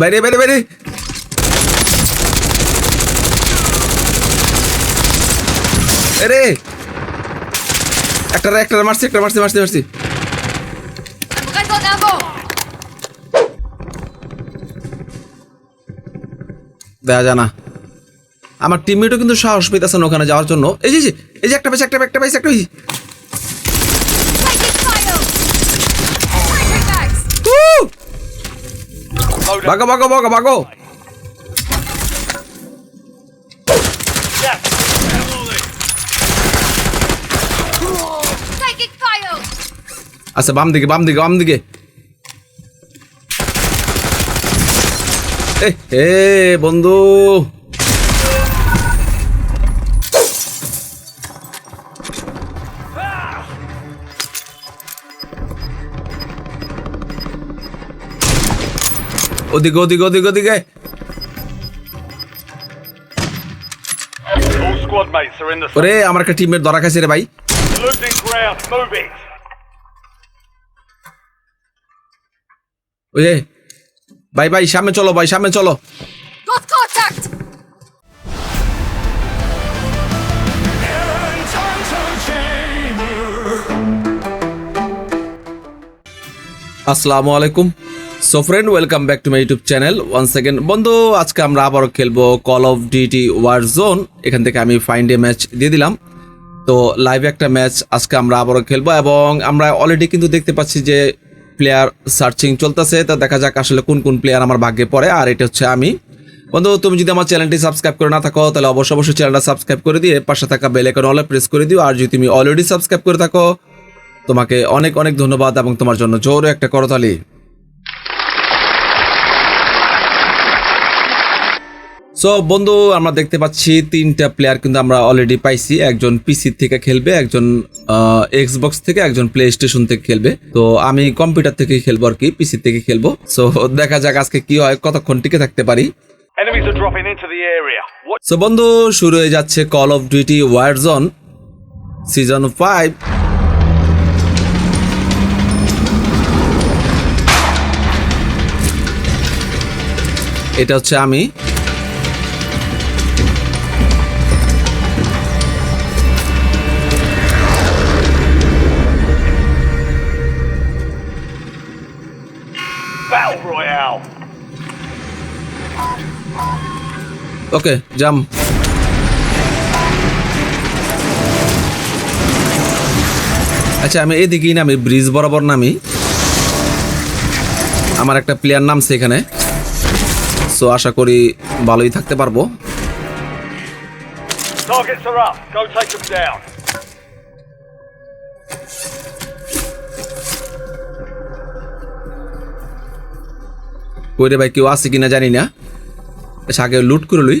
বাইরে বাইরে বাইরে। আরে। একটা একটা মারছি একটা মারছি মারছি মারছি। I'm prête en ammo দেখা যায় না। আমার টিমমেটও কিন্তু সাহস পেতেছে না ওখানে যাওয়ার জন্য। এই যে, এই যে একটা পাইছে একটা একটা পাইছে একটা পাইছে। ভাগো ভাগো ভাগো ভাগো Yes. Taking fire. আচ্ছা বাম দিকে বাম দিকে বাম দিকে এ হে বন্ধু ওদিকে ওদিকে ওদিকে ওদিকে ওরে আমার একটা টিমের ধরা খাইছে রে ভাই losing ground. Move it. ওই যে ভাই ভাই সামনে চলো ভাই সামনে চলো আসসালামু আলাইকুম so friend welcome back to my YouTube channel one second বন্ধু, আজকে আমরা আবারও খেলব call of DT war zone এখান থেকে আমি ফাইন ডে ম্যাচ দিয়ে দিলাম। তো লাইভে একটা ম্যাচ আজকে আমরা আবারও খেলব এবং আমরা অলরেডি কিন্তু দেখতে পাচ্ছি যে প্লেয়ার সার্চিং চলতেছে। তা দেখা যাক আসলে কোন কোন প্লেয়ার আমার ভাগ্যে পড়ে, আর এটা হচ্ছে আমি। বন্ধু, তুমি যদি আমার চ্যানেলটি সাবস্ক্রাইব করে না থাকো, তাহলে অবশ্যই অবশ্যই চ্যানেলটা সাবস্ক্রাইব করে দিয়ে পাশে থাকা বেল আইকন অলে প্রেস করে দিও। আর যদি তুমি অলরেডি সাবস্ক্রাইব করে থাকো, তোমাকে অনেক অনেক ধন্যবাদ এবং তোমার জন্য জোরে একটা করতালি। সো বন্ধু আমরা দেখতে পাচ্ছি তিনটা প্লেয়ার কিন্তু আমরা অলরেডি পাইছি। একজন পিসি থেকে খেলবে একজন এক্সবক্স থেকে একজন প্লে স্টেশন থেকে খেলবে। তো আমি কম্পিউটার থেকে খেলব আর কি পিসি থেকে খেলব। সো দেখা যাক আজকে কি হয় কতক্ষণ টিকে থাকতে পারি? সো বন্ধু শুরু হয়ে যাচ্ছে call of duty warzone season five এটা হচ্ছে আমি। ওকে জাম আচ্ছা আমি এদিকেই নামি ব্রিজ বরাবর নামি। আমার একটা প্লেয়ার নামছে এখানে। সো আশা করি ভালোই থাকতে পারব. কইরে ভাই কেউ আছে কিনা জানি না। আচ্ছা আগে লুট করে লই।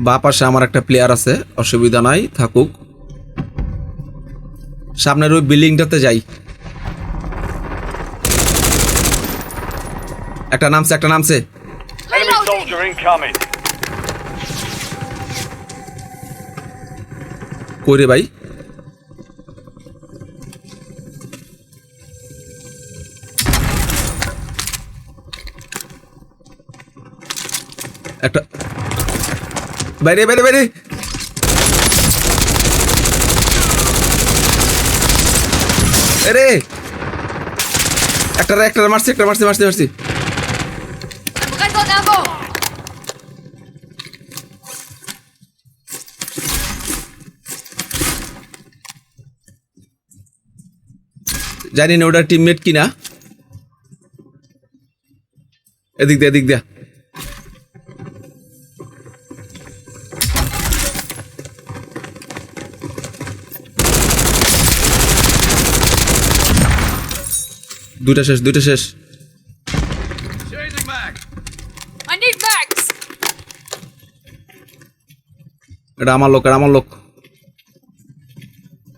বা পাশে আমার একটা প্লেয়ার আছে, অসুবিধা নাই, থাকুক। সামনের ওই বিল্ডিংটাতে যাই। একটা নামছে একটা নামছে। কইরে ভাই। একটা বাইরে বাইরে বাইরে। আরে একটা একটা মারছি একটা মারছি মারছি মারছি। জানি না ওটা টিমমেট কিনা। এদিক দিয়ে এদিক দিয়া। দুইটা শেষ দুইটা শেষ। এটা আমার লোক এটা আমার লোক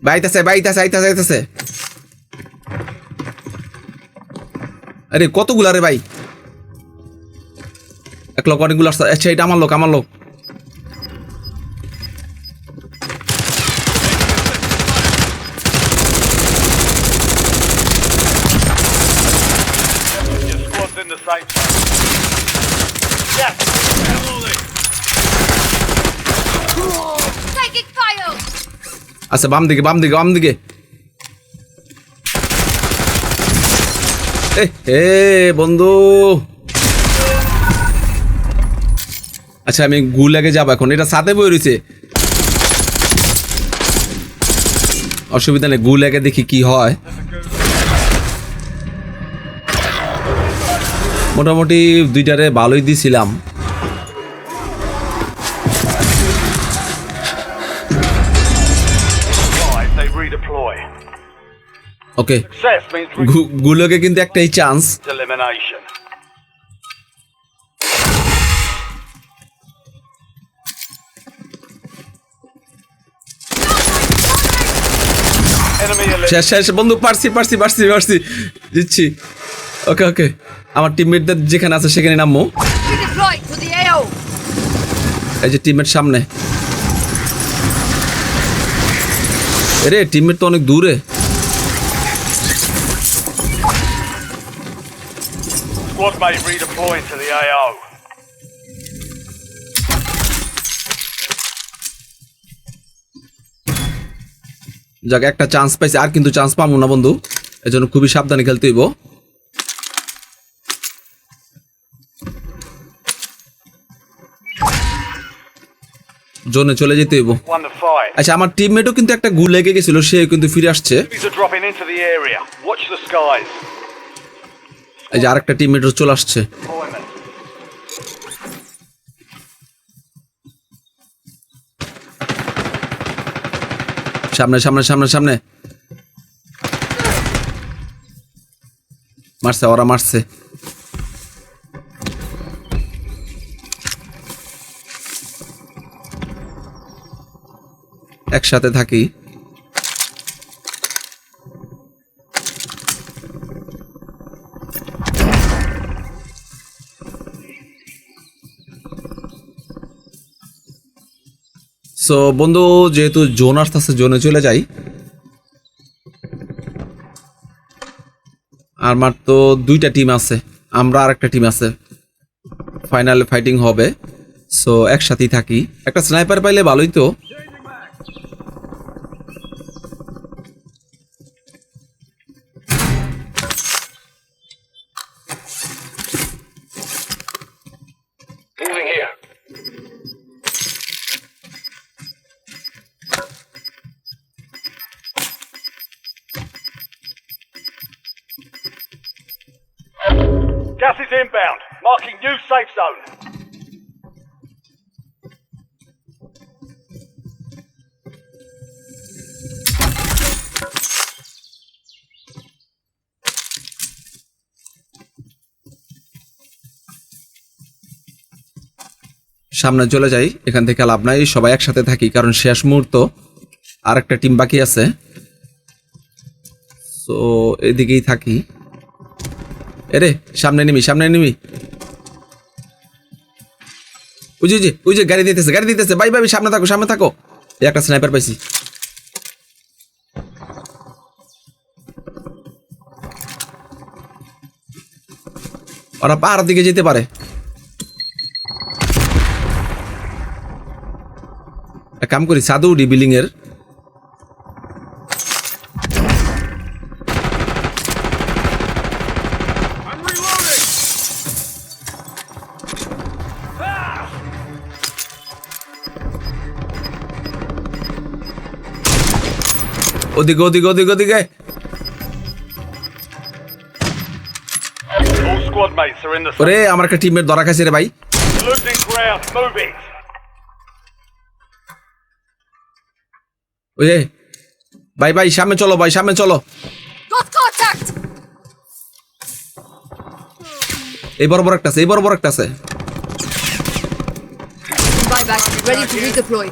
বাইতাছে বাইতাছে আইতাছে আইতাছে। আরে কতগুলা রে ভাই? এক লোক অনেকগুলো আসতে আচ্ছা এটা আমার লোক আমার লোক। আচ্ছা বাম দিকে বাম দিকে বাম দিকে এ বন্ধু। আচ্ছা আমি গুলাকে যাব এখন। এটা সাথে বই রয়েছে। অসুবিধা নেই গুলাকে দেখি কি হয়। মোটামুটি দুইটারে ভালোই দিছিলাম। ওকে গুলোকে কিন্তু একটাই চান্স. শেষ শেষ বন্ধু পারছি পারছি পারছি পারছি। দিচ্ছি ওকে ওকে আমার টিমমেটদের যেখানে আছে সেখানে নামবো! এই যে টিমমেট সামনে। রে টিমমেট তো অনেক দূরে। Squad mate redeploying to the AO. যাক একটা চান্স পাইছে। আর কিন্তু চান্স পাবো না বন্ধু। এজন্য খুবই সাবধানে খেলতে হইব। জোনে চলে যেতে হইব. আচ্ছা আমার টিমমেটও কিন্তু একটা গু লেগে গেছিল সে কিন্তু ফিরে আসছে। এই যে আরেকটা টিম টিমমেটও চলে আসছে। সামনে সামনে সামনে সামনে। মারছে, ওরা মারছে। একসাথে থাকি। সো বন্ধু, যেহেতু জোন আসতেছে, জোনে চলে যাই। আমার তো দুইটা টিম আছে। আমরা আর একটা টিম আছে। ফাইনাল ফাইটিং হবে। সো একসাথেই থাকি। একটা স্নাইপার পাইলে ভালোই তো। Inbound. Marking new safe zone. সামনে চলে যাই, এখান থেকে লাভ নাই, সবাই একসাথে থাকি, কারণ শেষ মুহূর্ত আর একটা টিম বাকি আছে সো এদিকেই থাকি এরে, সামনে নিবি সামনে নিবি। যে, ওই যে গাড়ি দিতেছে গাড়ি দিতেছে। বাই বাই সামনে থাকো সামনে থাকো। এই একটা স্নাইপার পাইছি। ওরা পাহাড়ের দিকে যেতে পারে। কাম করি, সাদু উডি বিল্ডিং এর। ওদিকে ওদিকে ওদিকে ওদিকে ওরে আমার একটা টিমের ধরা খাইছে রে ভাই losing ground. Move it. ওই যে ভাই ভাই সামনে চলো ভাই সামনে চলো এই বড় বড় একটা আছে এই বড় বড় একটা আছে Buyback, ready to redeploy.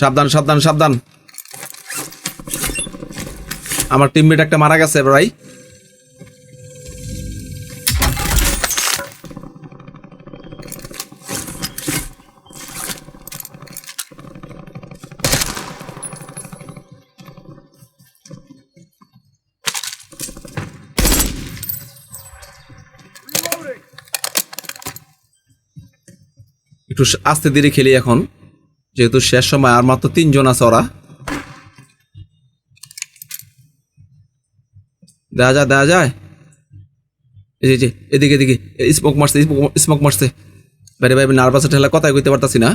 সাবধান সাবধান সাবধান। আমার টিমমেট একটা মারা গেছে ভাই। একটু আস্তে ধীরে খেলি এখন। যেহেতু শেষ সময় আর মাত্র তিনজন আছে ওরা। দেখা যায় দেখা যায়। এই যে, এদিকে এদিকে। স্মোক মারছে স্মোক মারছে। বাইরে বাইরে নার্ভাসে ঠেলা কথাই কইতে পারতাছি না।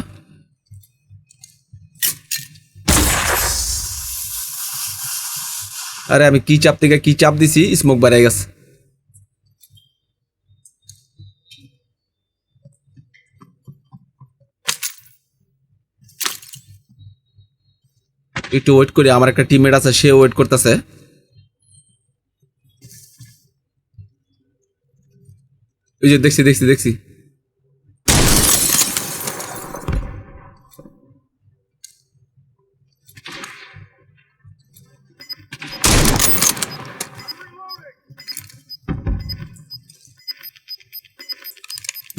আরে আমি কি চাপ থেকে কি চাপ দিছি? স্মোক বেড়ে গেছে। একটু ওয়েট করি, আমার একটা টিমমেট আছে সে ওয়েট করতেছে। ওই যে দেখছি দেখছি দেখছি।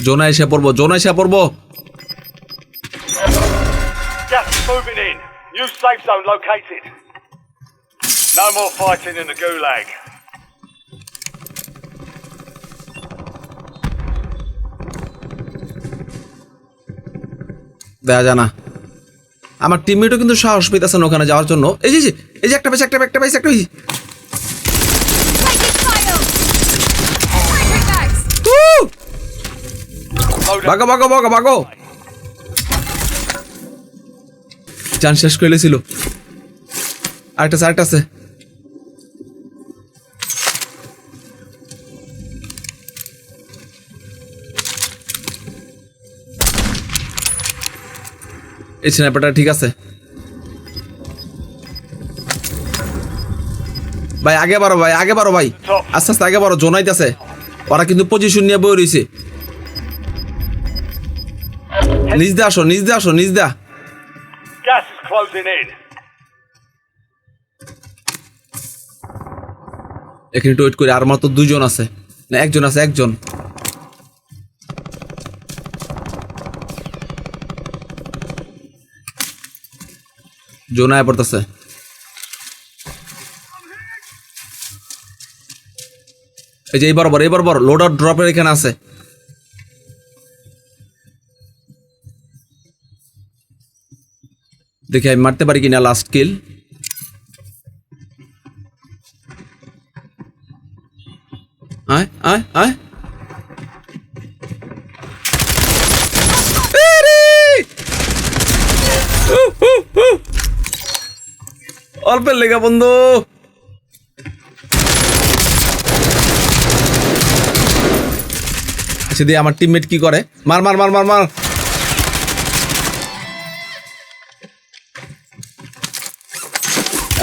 জোনা এসে পড়ব জোনা এসে পড়ব। Zone located. No more fighting in the gulag. দেখা জানা আমার টিমমেটও কিন্তু সাহস পেতেছে না ওখানে যাওয়ার জন্য এই যে এই যে, একটা পাইছে একটা একটা পাইছে একটা পাইছে Taking fire! Flashing চান শেষ করে ছিল আরেকটা আছে আছে। এই স্ন্যাপারটা ঠিক আছে। ভাই, আগে বারো ভাই, আগে বারো ভাই। আস্তে আস্তে আগে বারো জোনাইতেছে ওরা কিন্তু পজিশন নিয়ে বই রয়েছে নিজ দে আসো, নিজ দে আসো, নিজ দা। Closing in. এখানে একটু ওয়েট করি, আর মাত্র দুজন আছে। না, একজন আছে, একজন। জোনায় পড়তেছে। এই যে এই বরাবর এই বরাবর লোডার ড্রপের এখানে আছে। দেখি আমি মারতে পারি কিনা লাস্ট কিল আয় আয় আয়। অল্পের লেগা, বন্ধু। আচ্ছা দিয়ে আমার টিমমেট কি করে? মার মার মার মার মার।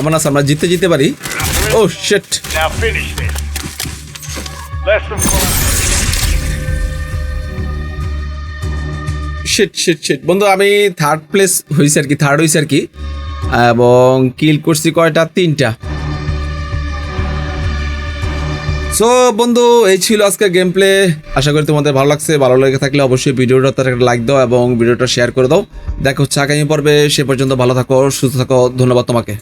এমন আছে আমরা জিততে জিতে পারি। ও শেট. শিট শিট শিট বন্ধু আমি থার্ড প্লেস হয়েছে আর কি থার্ড হয়েছে আর কি। এবং কিল করছি কয়টা? তিনটা। সো বন্ধু এই ছিল আজকে গেম প্লে আশা করি তোমাদের ভালো লাগছে। ভালো লেগে থাকলে অবশ্যই ভিডিওটা তার একটা লাইক দাও এবং ভিডিওটা শেয়ার করে দাও। দেখা হচ্ছে আগামী পর্বে। সে পর্যন্ত ভালো থাকো সুস্থ থাকো। ধন্যবাদ তোমাকে।